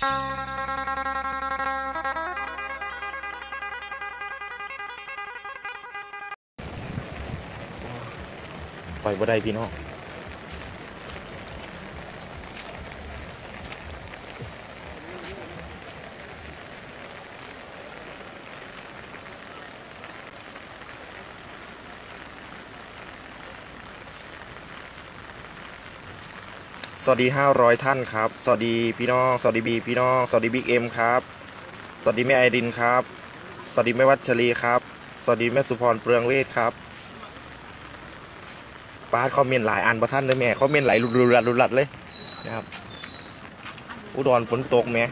ปล่อยบ่ได้พี่น้อง สวัสดี 500 ท่านครับ สวัสดีพี่น้อง สวัสดีบีพี่น้อง สวัสดีบิ๊กเอ็มครับ สวัสดีแม่ไอรินครับ สวัสดีแม่วัชรีครับ สวัสดีแม่สุพรเปลืองเวทครับปาดคอมเมนต์หลายอันประท่านเลยแม่คอมเมนต์ไหลายรุนรัดรุนรัดเลยนะครับ อุดรฝนตกแม่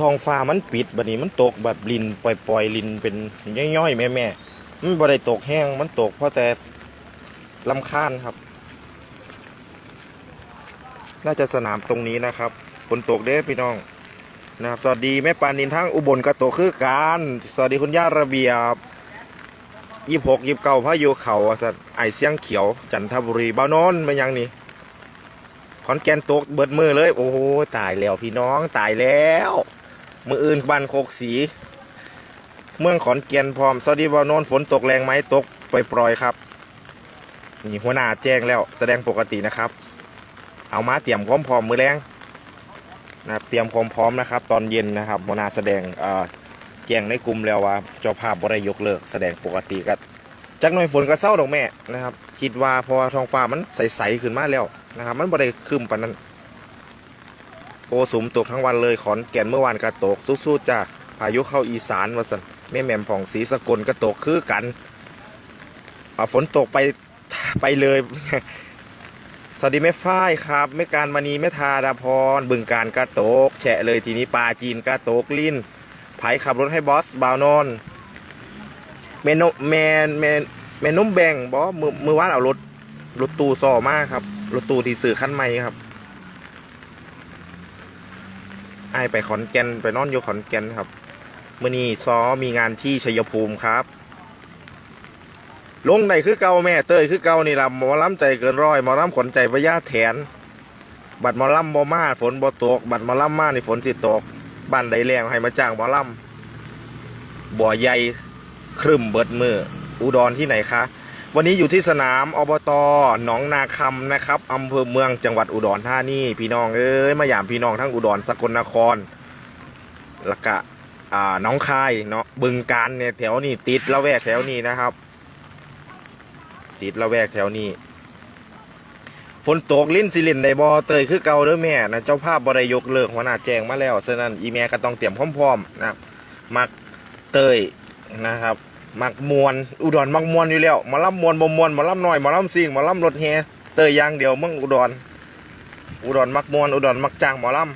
ทองฟ้ามันปิดบัดนี้มันตกแบบลินปล่อยๆลินเป็นย่อยๆแม่แม่ๆมันบ่ได้ตกแห้งมันตกเพราะแต่ลำคาญครับ น่าจะสนามตรงนี้นะครับฝนตกเด้อพี่น้องนะครับสวัสดีแม่ปานินทั้งอุบลกระโตคือการสวัสดีคุณย่าระเบียบยี่หกยี่เก้าพระโยเขาสัตว์ไอเสียงเขียว จันทบุรีบ้านโนนมายังนี่ขอนแก่นตกเบิดมือเลย โอ้โหตายแล้วพี่น้องตายแล้ว มืออื่นบ้านโคกสี เมืองขอนแก่นพร้อมสวัสดีบ้านโนนฝนตกแรงไหมตกปล่อยๆครับนี่หัวหน้าแจ้งแล้วแสดงปกตินะครับ เอามาเตรียมความพร้อมมือแรงนะเตรียมความพร้อมนะครับ ตอนเย็นนะครับมนาแสดงเอ่อแจ้งในกลุ่มแล้วว่าเจ้าภาพบริยกเลิก แสดงปกติก็จักหน่อยฝนก็เศร้าดอกแม่นะครับ คิดว่าพอท้องฟ้ามันใสๆขึ้นมาแล้วนะครับ มันบริคืมปานนั้น สุมตกทั้งวันเลยขอนแก่นเมื่อวานก็ตกสู้ๆจ้าพายุเข้าอีสานมาสันแม่แหม่มผ่องศรีสกลก็ตกคือกันเอาฝนตกไปไปเลยสวัสดีแม่ฝ้ายครับแม่การมณีแม่ทาดาพรบึงการกระโตก แฉะเลยทีนี้ปลาจีนกระโตกลิ้นไผขับรถให้บอสบาวนอนเมนแมนแมนแมนนุ่มแบงบอสมือมือว่านเอารถรถตู้ซอมากครับรถตู้ที่สื่อขั้นใหม่ครับ ไอไปขอนแก่นไปนอนอยู่ขอนแก่นครับมื่อนี้ซ้อมีงานที่ชัยภูมิครับ ลงในคือเก่าแม่เต้ยคือเก่านี่ล่ะหมอลำใจเกินร้อยหมอลำขนใจพญาแถน บัดหมอลำบ่มาฝนบ่ตก บัดหมอลำมานี่ฝนสิตกบ้านใดแรงให้มาจ้างหมอลำบ่อใหญ่ครึมเบิดมืออุดรที่ไหนคะ วันนี้อยู่ที่สนามอบตหนองนาคำนะครับอำเภอเมืองจังหวัดอุดรธานีพี่น้องเอ้ยมาหยามพี่น้องทั้งอุดรสกลนครล้วก็อ่าน้องคายเนาะบึงการเนี่ยแถวนี้ติดละแวกแถวนี้นะครับ ติดละแวกแถวนี้ฝนตกลิ้นสิลินได้บอเตยคือเก่าเด้อแม่นะเจ้าภาพบริยกเลิกหัวหน้าแจ้งมาแล้วฉะนั้นอีแม่ก็ต้องเตรียมพร้อมๆนะมักเตยนะครับ มักมวนอุดรมักมวนอยู่แล้วหมาล่ำมวนบ่มวนหมาล่ำน้อยหมาล่ำซิงหมาล่ำรถแฮเตยอย่างเดียวมึงอุดรอุดรมักมวนอุดรมักจ้างหมอล่ำ